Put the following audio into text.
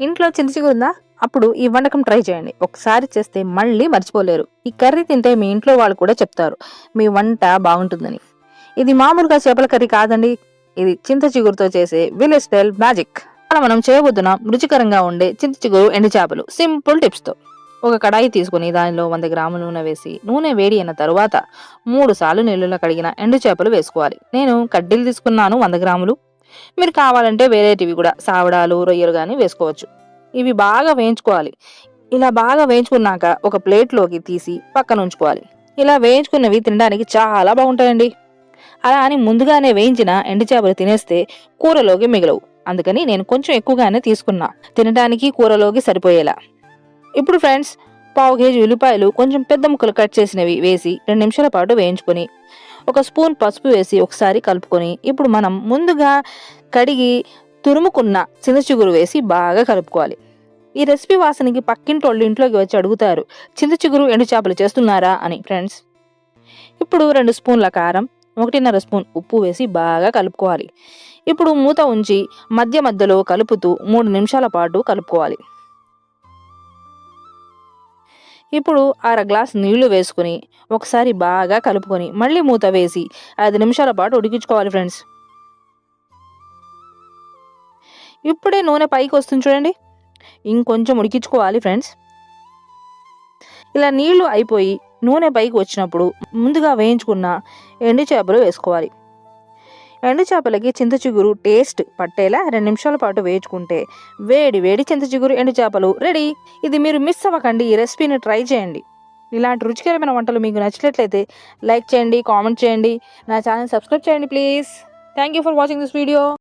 ఇంట్లో చింత ఉందా? అప్పుడు ఈ వంటకం ట్రై చేయండి. ఒకసారి చేస్తే మళ్ళీ మర్చిపోలేరు. ఈ కర్రీ తింటే మీ ఇంట్లో వాళ్ళు కూడా చెప్తారు. మీ వంట బాగుంటుందని. ఇది మామూలుగా చేపల కర్రీ కాదండి. ఇది చింత చిగురుతో చేసే విలేజ్ స్టైల్ మ్యాజిక్. అలా మనం చేయబోతున్నాం రుచికరంగా ఉండే చింత చిగురు ఎండు చేపలు సింపుల్ టిప్స్తో. ఒక కడాయి తీసుకుని దానిలో వంద గ్రాముల నూనె వేసి నూనె వేడి అయిన తరువాత మూడు సార్లు నీళ్ళలో కడిగిన ఎండు చేపలు వేసుకోవాలి. నేను కడ్డీలు తీసుకున్నాను వంద గ్రాములు. మీరు కావాలంటే వేరేటివి కూడా సావడాలు రొయ్యలు కానీ వేసుకోవచ్చు. ఇవి బాగా వేయించుకోవాలి. ఇలా బాగా వేయించుకున్నాక ఒక ప్లేట్లోకి తీసి పక్కన ఉంచుకోవాలి. ఇలా వేయించుకున్నవి తినడానికి చాలా బాగుంటాయండి. అలా అని ముందుగానే వేయించిన ఎండు చేపలు తినేస్తే కూరలోకి మిగలవు. అందుకని నేను కొంచెం ఎక్కువగానే తీసుకున్నా. తినడానికి కూరలోకి సరిపోయేలా. ఇప్పుడు ఫ్రెండ్స్ పావు కేజీ ఉల్లిపాయలు కొంచెం పెద్ద ముక్కలు కట్ చేసినవి వేసి రెండు నిమిషాల పాటు వేయించుకొని ఒక స్పూన్ పసుపు వేసి ఒకసారి కలుపుకొని ఇప్పుడు మనం ముందుగా కడిగి తురుముకున్న చింతచిగురు వేసి బాగా కలుపుకోవాలి. ఈ రెసిపీ వాసనకి పక్కింటి వాళ్ళు ఇంట్లోకి వచ్చి అడుగుతారు చింతచిగురు ఎండు చేపలు చేస్తున్నారా? అని ఫ్రెండ్స్. ఇప్పుడు రెండు స్పూన్ల కారం ఒకటిన్నర స్పూన్ ఉప్పు వేసి బాగా కలుపుకోవాలి. ఇప్పుడు మూత ఉంచి మధ్య మధ్యలో కలుపుతూ మూడు నిమిషాల పాటు కలుపుకోవాలి. ఇప్పుడు అర గ్లాస్ నీళ్ళు వేసుకుని ఒకసారి బాగా కలుపుకొని మళ్ళీ మూత వేసి ఐదు నిమిషాల పాటు ఉడికించుకోవాలి ఫ్రెండ్స్. ఇప్పుడే నూనె పైకి వస్తుంది చూడండి. ఇంకొంచెం ఉడికించుకోవాలి ఫ్రెండ్స్. ఇలా నీళ్ళు అయిపోయి నూనె పైకి వచ్చినప్పుడు ముందుగా వేయించుకున్న ఎండు చేపలు వేసుకోవాలి. ఎండు చేపలకి చింత చిగురు టేస్ట్ పట్టేలా రెండు నిమిషాల పాటు వేయించుకుంటే వేడి వేడి చింత చిగురు ఎండు చేపలు రెడీ. ఇది మీరు మిస్ అవ్వకండి. ఈ రెసిపీని ట్రై చేయండి. ఇలాంటి రుచికరమైన వంటలు మీకు నచ్చినట్లయితే లైక్ చేయండి కామెంట్ చేయండి. నా ఛానల్ సబ్స్క్రైబ్ చేయండి please. Thank you for watching this video.